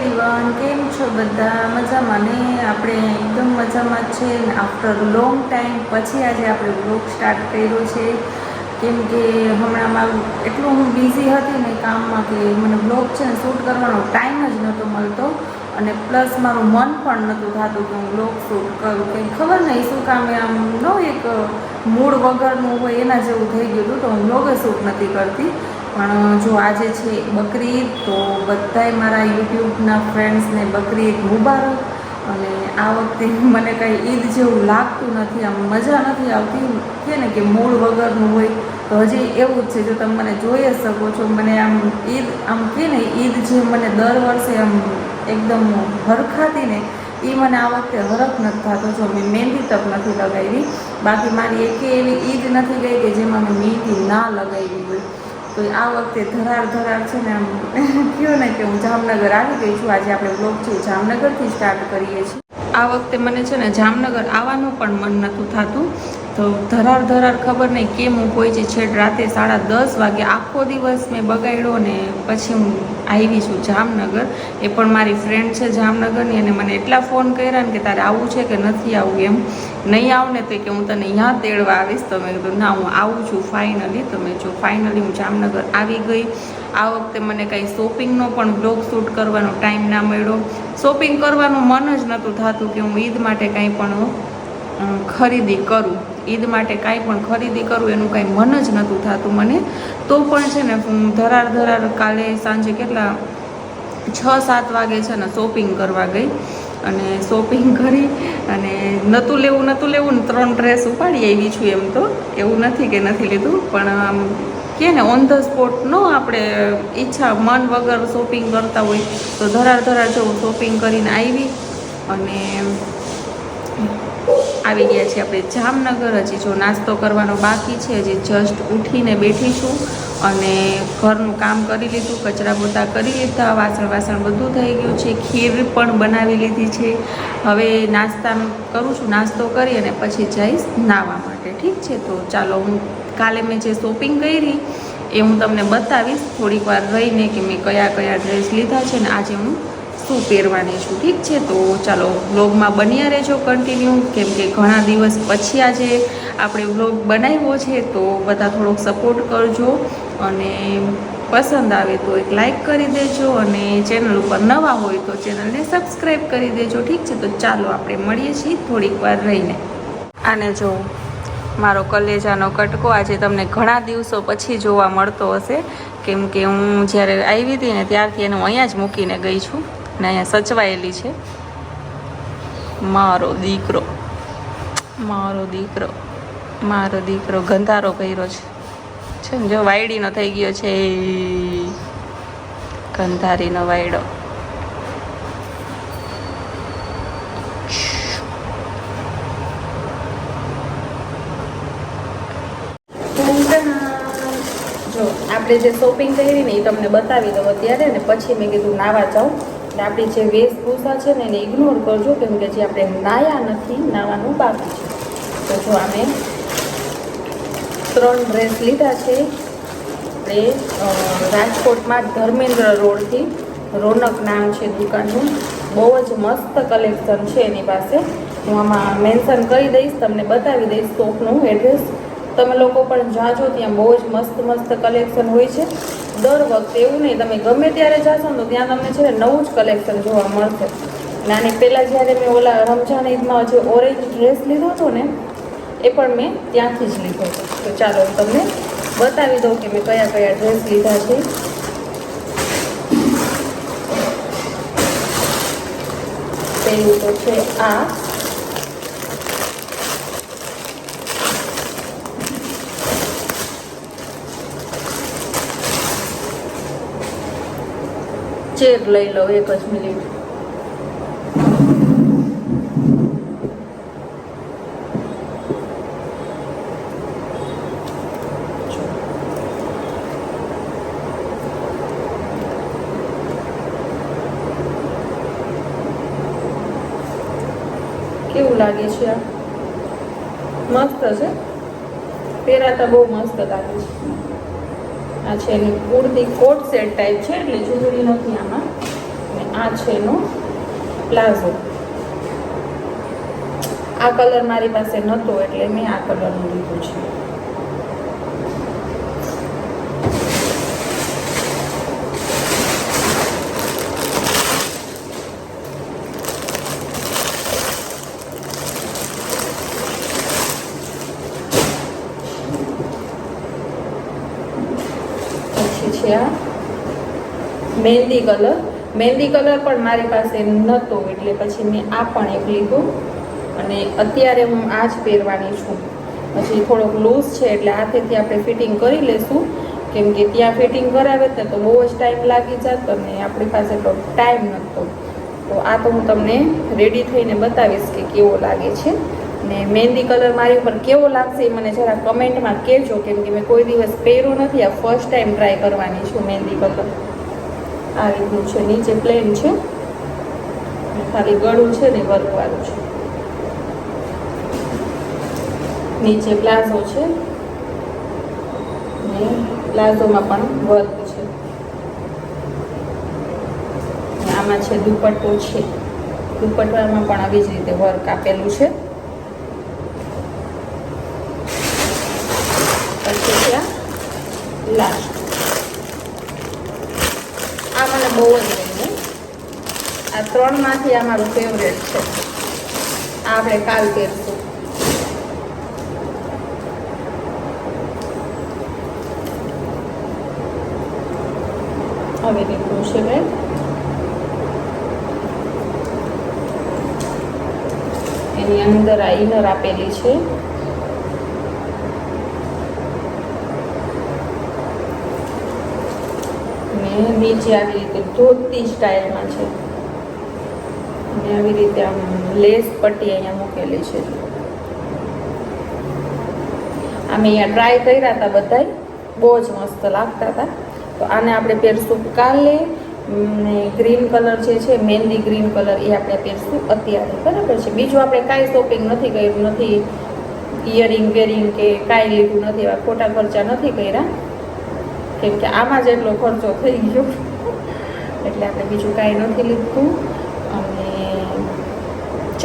Everyone કેમ છો બધા? મજામાં ને? આપણે એકદમ મજામાં છે. આફ્ટર લોંગ ટાઈમ પછી આજે આપણે બ્લોગ સ્ટાર્ટ કર્યો છે. કેમ કે હમણાં મારું એટલું હું બિઝી હતી ને કામમાં કે મને બ્લોગ છે ને શૂટ કરવાનો ટાઈમ જ નહોતો મળતો. અને પ્લસ મારું મન પણ નહોતું થતું કે હું બ્લોગ શૂટ કરું. કે ખબર નહીં, શું કામ એ આમ નો એક મૂળ વગરનું હોય એના જેવું થઈ ગયું હતું તો હું બ્લોગ શૂટ નથી કરતી. પણ જો આજે છે બકરી ઈદ તો બધાય મારા યુટ્યુબના ફ્રેન્ડ્સને બકરી ઈદ મુબારક. અને આ વખતે મને કાંઈ ઈદ જેવું લાગતું નથી, આમ મજા નથી આવતી. કે ને કે મૂળ વગરનું હોય. તો હજી એવું જ છે, જો તમે મને જોઈ શકો છો. મને આમ ઈદ, આમ કે ને ઈદ જે મને દર વર્ષે આમ એકદમ હરખાતી ને એ મને આ વખતે હરખ નથી થતો, જો મેં મહેંદી તક નથી લગાવી. બાકી મારી એકે એવી ઈદ નથી ગઈ કે જેમાં મેં મહેંદી ના લગાવી હોય. તો આ વખતે ધરાર ધરાર છે ને આમ કહો ને કે હું જામનગર આવી ગઈ છું. આજે આપણે બ્લોગ છે જામનગરથી સ્ટાર્ટ કરીએ છીએ. આ વખતે મને છે ને જામનગર આવવાનું પણ મન નહોતું થતું. તો ધરાર ધરાર ખબર નહીં કેમ હું પહોંચી છેડ રાતે સાડા દસ વાગે આખો દિવસ મેં બગાડ્યો ને પછી હું આવી છું જામનગર. એ પણ મારી ફ્રેન્ડ છે જામનગરની અને મને એટલા ફોન કર્યા ને કે તારે આવવું છે કે નથી આવવું એમ. નહીં આવું ને તો કે હું તને અહીંયા તેડવા આવીશ. તો મેં કીધું, ના, હું આવું છું ફાઇનલી તો મેં જો ફાઇનલી હું જામનગર આવી ગઈ. આ વખતે મને કાંઈ શોપિંગનો પણ બ્લોગ શૂટ કરવાનો ટાઈમ ના મળ્યો. શોપિંગ કરવાનું મન જ નહોતું થતું કે હું ઈદ માટે કાંઈ પણ ખરીદી કરું. ઈદ માટે કાંઈ પણ ખરીદી કરું, એનું કાંઈ મન જ નહોતું થતું મને. તો પણ છે ને ધરાર ધરાર કાલે સાંજે કેટલા, છ, સાત વાગે છે ને, શોપિંગ કરવા ગઈ. અને શોપિંગ કરી, અને નહોતું લેવું નહોતું લેવું ને ત્રણ ડ્રેસ ઉપાડી આવી છું એમ તો. એવું નથી કે નથી લીધું, પણ આમ કે ને ઓન ધ સ્પોટ નો આપણે ઈચ્છા, મન વગર શોપિંગ કરતા હોય, તો ધરાર ધરાર જો શોપિંગ કરીને આવી અને આવી ગયા છીએ આપણે જામનગર. હજી જો નાસ્તો કરવાનો બાકી છે, હજી જસ્ટ ઉઠીને બેઠી છું અને ઘરનું કામ કરી લીધું, કચરા પોતા કરી લીધા, વાસણ વાસણ બધું થઈ ગયું છે, ખીર પણ બનાવી લીધી છે. હવે નાસ્તાનું કરું છું, નાસ્તો કરી અને પછી જઈશ નાવા માટે. ઠીક છે? તો ચાલો હું કાલે મેં જે શોપિંગ કરી એ હું તમને બતાવીશ. થોડીક વાર રહીને કે મેં કયા કયા ડ્રેસ લીધા છે ને આજે હું શું પહેરવાની છું, ઠીક છે? તો ચાલો, વ્લોગમાં બન્યા રહેજો કન્ટિન્યુ કેમ કે ઘણા દિવસ પછી આજે આપણે વ્લોગ બનાવ્યો છે, તો બધા થોડોક સપોર્ટ કરજો અને પસંદ આવે તો એક લાઈક કરી દેજો અને ચેનલ ઉપર નવા હોય તો ચેનલને સબસ્ક્રાઈબ કરી દેજો, ઠીક છે? તો ચાલો, આપણે મળીએ છીએ થોડીક વાર રહીને. આને જો, મારો કલેજાનો કટકો આજે તમને ઘણા દિવસો પછી જોવા મળતો હશે. કેમ કે હું જ્યારે આવી હતી ને ત્યારથી એને અહીંયા જ મૂકીને ગઈ છું. ને અહીંયા સચવાયેલી છે. મારો દીકરો મારો દીકરો મારો દીકરો ગંધારો કર્યો છે. છે ને, જો વાયડીનો થઈ ગયો છે ગંધારીનો વાયડો. આપણે જે શોપિંગ કરી ને એ તમને બતાવી દઉં અત્યારે ને પછી મેં કીધું નાવા જાઉં. એટલે આપણી જે વેશભૂષા છે ને એને ઇગ્નોર કરજો, કેમ કે જે આપણે નાયા નથી, નાવાનું બાકી છે. તો જો અમે ત્રણ ડ્રેસ લીધા છે. આપણે રાજકોટમાં ધર્મેન્દ્ર રોડથી રોનક નામ છે દુકાનનું. બહુ જ મસ્ત કલેક્શન છે એની પાસે. હું આમાં મેન્શન કરી દઈશ, તમને બતાવી દઈશ શોપનું એડ્રેસ તમે લોકો પણ જાજો, ત્યાં બહુ જ મસ્ત મસ્ત કલેક્શન હોય છે. દર વખતે એવું નહીં, તમે ગમે ત્યારે જાશો ને તો ત્યાં તમને છે ને નવું જ કલેક્શન જોવા મળશે. અને આની પહેલાં જ્યારે મેં ઓલા રમઝાન ઈદમાં જે ઓરેન્જ ડ્રેસ લીધો હતો ને, એ પણ મેં ત્યાંથી જ લીધો હતો. તો ચાલો હું તમને બતાવી દઉં કે મેં કયા કયા ડ્રેસ લીધા છે. પહેલું તો છે આ. ચેર લઈ લઉં એક જ મિનિટ કેવું લાગે છે આ મસ્ત છે પહેરાતા બહુ મસ્ત લાગે છે આ છે એની કુર્તી કોટ સેટ ટાઈપ છે એટલે જુદડી નથી આમાં. અને આ છે એનો પ્લાઝો. આ કલર મારી પાસે નહોતો એટલે મેં આ કલરનું લીધું છે પછી છે આ મહેંદી કલર. મહેંદી કલર પણ મારી પાસે નહોતો એટલે પછી મેં આ પણ એક લીધું. અને અત્યારે હું આ જ પહેરવાની છું. પછી થોડોક લૂઝ છે, એટલે હાથેથી આપણે ફિટિંગ કરી લેશું. કેમ કે ત્યાં ફિટિંગ કરાવે ને તો બહુ જ ટાઈમ લાગી જતો અને આપણી પાસે તો ટાઈમ નહોતો તો આ તો હું તમને રેડી થઈને બતાવીશ કે કેવો લાગે છે. ને મહેંદી કલર મારી ઉપર કેવો લાગશે એ મને જરા કમેન્ટમાં કહેજો, કેમ કે મેં કોઈ દિવસ પહેર્યું નથી, આ ફર્સ્ટ ટાઈમ ટ્રાય કરવાની છું મહેંદી કલર. આ રીતનું છે, નીચે પ્લેન છે. ખાલી ગળું છે ને વર્કવાળું છે. નીચે પ્લાઝો છે. ને પ્લાઝોમાં પણ વર્ક છે. આમાં છે દુપટ્ટો છે. દુપટ્ટામાં પણ આવી જ રીતે વર્ક આપેલું છે. પછી ત્યાં લાસ્ટ આ મને બહુ જ ગમ્યું આ ત્રણમાંથી આ મારું ફેવરેટ છે. આ આપણે કાલ પહેરશું હવે રીતનું છે બેન. એની અંદર આ ઇનર આપેલી છે ને નીચે આવી રીતે ધોતી સ્ટાઇલમાં છે. અને આવી રીતે આમ લેસ પટ્ટી અહીંયા મૂકેલી છે. અમે અહીંયા ટ્રાય કર્યા હતા બધાય. બહુ જ મસ્ત લાગતા હતા તો આને આપણે પહેરશું કાલે. ને ગ્રીન કલર જે છે, મહેંદી ગ્રીન કલર, એ આપણે પહેરશું અત્યારે. બરાબર છે? બીજું આપણે કાંઈ શોપિંગ નથી કર્યું, નથી ઇયરિંગ વેરિંગ કે કાંઈ લીધું નથી, એવા ખોટા ખર્ચા નથી કર્યા. કેમ કે આમાં જ એટલો ખર્ચો થઈ ગયો. એટલે આપણે બીજું કાંઈ નથી લીધું. અને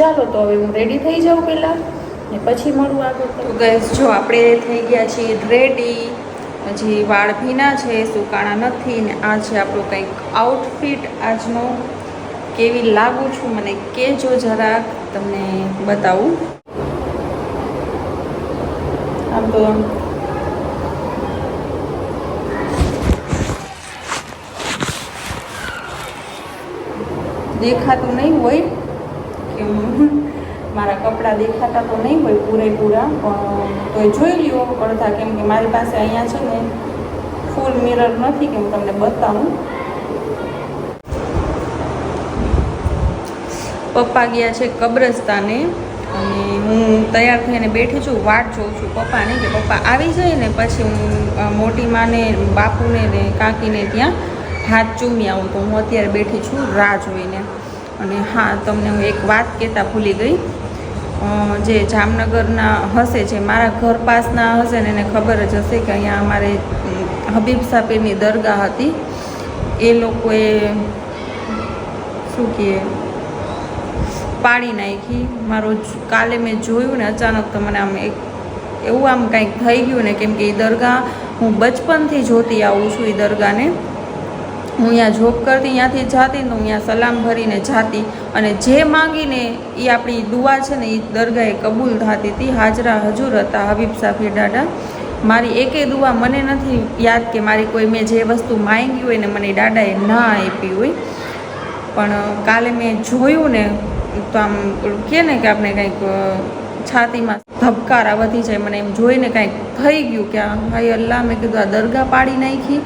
ચાલો તો હવે હું રેડી થઈ જાઉં પહેલાં ને પછી મળું આગળ. તો ગેસ જો આપણે થઈ ગયા છીએ રેડી હજી વાળ ભીના છે સુકાણા નથી ને આ છે આપણું કંઈક આઉટફિટ આજનો. કેવી લાગુ છું મને કહેજો જરાક તમને બતાવું. આમ તો દેખાતું નહીં હોય. કે મારા કપડાં દેખાતા તો નહીં હોય પૂરેપૂરા, પણ તોય જોઈ લ્યો અડધા કેમ કે મારી પાસે અહીંયા છે ને ફૂલ મિરર નથી કે હું તમને બતાવું. પપ્પા ગયા છે કબ્રસ્તાને અને હું તૈયાર થઈને બેઠી છું, વાટ જોઉં છું પપ્પાને કે પપ્પા આવી જાય ને પછી હું મોટી માને, બાપુને ને કાકીને ત્યાં હાથ ચૂમી આવું તો હું અત્યારે બેઠી છું રાહ જોઈને. અને હા તમને હું એક વાત કહેતા ભૂલી ગઈ. જે જામનગરના હશે જે મારા ઘર પાસના હશે ને એને ખબર જ હશે કે અહીંયા અમારે અમ, હબીબ સાપીરની દરગાહ હતી. એ લોકોએ શું કહે પાડી નાખી. મારો કાલે મેં જોયું ને અચાનક તો મને આમ એક એવું આમ કંઈક થઈ ગયું ને કેમ કે એ દરગાહ હું બચપનથી જોતી આવું છું એ દરગાહને. હું અહીંયા જોબ કરતી, ત્યાંથી જાતી તો હું અહીંયા સલામ ભરીને જાતી અને જે માંગીને એ આપણી દુઆ છે ને એ દરગાહે કબૂલ થતી હતી હાજરા હજુર હતા હબીબ સાફી દાદા મારી એકેય દુઆ મને નથી યાદ કે મારી કોઈ મેં જે વસ્તુ માંગી હોય ને મને દાદાએ ના આપી હોય. પણ કાલે મેં જોયું ને, તો આમ કે ને કે આપણે કંઈક છાતીમાં ધબકારા વધી જાય. મને એમ જોઈને કંઈક થઈ ગયું કે હાય અલ્લાહ, મેં કીધું આ દરગાહ પાડી નાખી.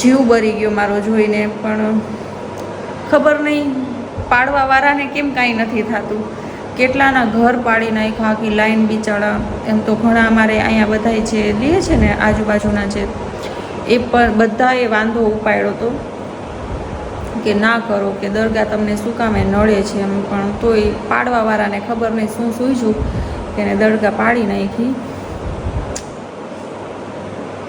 જીવ બરી ગયો મારો જોઈને પણ ખબર નહીં, પાડવાવાળાને કેમ કાંઈ નથી થતું? કેટલાના ઘર પાડી નાખ્યા, આખી લાઈન બિચારા. એમ તો ઘણા અમારે અહીંયા બધાય જે લે છે ને આજુબાજુના છે એ પણ બધાએ વાંધો ઉપાડ્યો હતો કે ના કરો, કે દરગાહ તમને શું કામે નડે છે એમ પણ તોય પાડવાવાળાને ખબર નહીં શું સૂઝ્યું કે એને દરગાહ પાડી નાખી.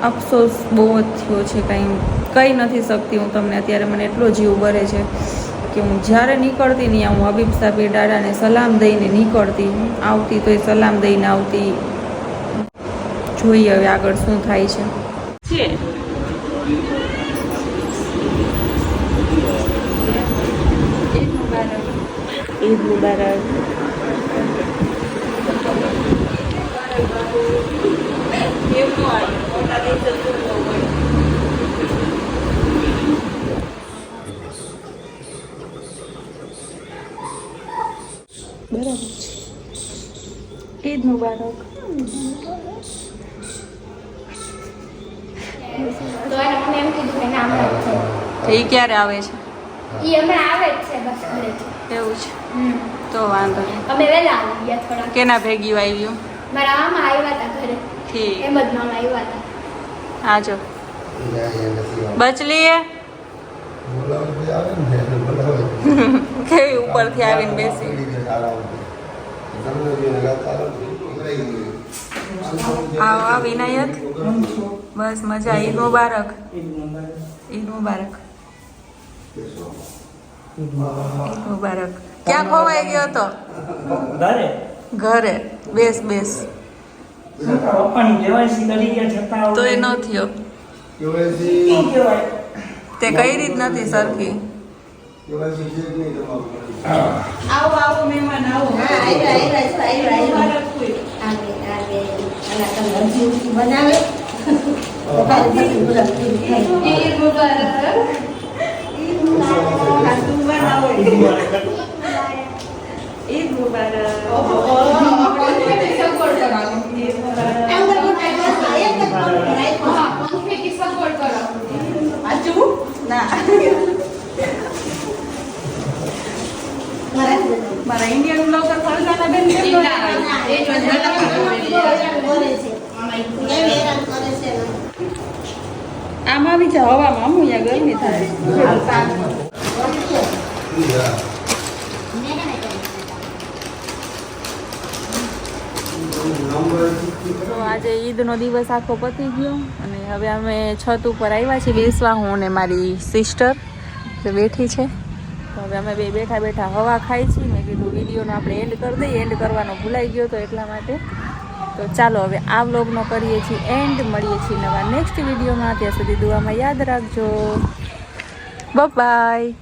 અફસોસ બહુ જ થયો છે કંઈ. કહી નથી શકતી હું તમને અત્યારે મને એટલો જીવ બરે છે કે હું જ્યારે નીકળતી નહીં હું હબીબ સાબી દાદાને સલામ દઈને નીકળતી આવતી તો એ સલામ દઈને આવતી. જોઈએ હવે આગળ શું થાય છે. મુબારક ઈદ મુબારક કેવું આવ્યું મોટા દિવસે શું હોય બરાબર છે ઈદ મુબારક તો એને મને એમ કીધું એને હમણાં જ છે એ ક્યારે આવે છે? ઈ હમણાં આવે જ છે બસ ઘરે. એવું છે. તો વાંધો નહીં. અમે વહેલા આવી ગયા થોડા કેના ભેગી આવ્યું મારા મામા આવ્યા હતા ઘરે. ઠીક. એમ જ મામા આવ્યા હતા. આજો બચલી એ કેવી ઉપરથી આવીને બેસી? આવો વિનાયક. બસ મજા. ઈદ મુબારક. ઈદ મુબારક. મુબારક. ક્યાં ખોવાઈ ગયો તો ઘરે? ઘરે. બેસ બેસ. પપ્પાની કેવાયસી કરી ગયા છતાં તો એ ન થયો. તે કઈ રીત નથી સરખી. આવો આવો મહેમાન આવો. ઈદ મારા ઇન્ડિયન બ્લોગર ફરસાના બેન કેમ ન આવ્યા? આમ આવી જા હવામાં આમ અહીંયા ગરમી થાય. તો આજે ઈદનો દિવસ આખો પતી ગયો અને હવે અમે છત ઉપર આવ્યા છીએ બેસવા, હું અને મારી સિસ્ટર બેઠી છે. તો હવે અમે બે બેઠા બેઠા હવા ખાઈ છીએ. મેં કીધું વિડીયોનો આપણે એન્ડ કરી દઈએ. એન્ડ કરવાનો ભૂલાઈ ગયો તો એટલા માટે તો ચાલો હવે આ વ્લોગનો કરીએ છીએ એન્ડ. મળીએ છીએ નવા નેક્સ્ટ વિડીયોમાં. ત્યાં સુધી દુઆમાં યાદ રાખજો. બાય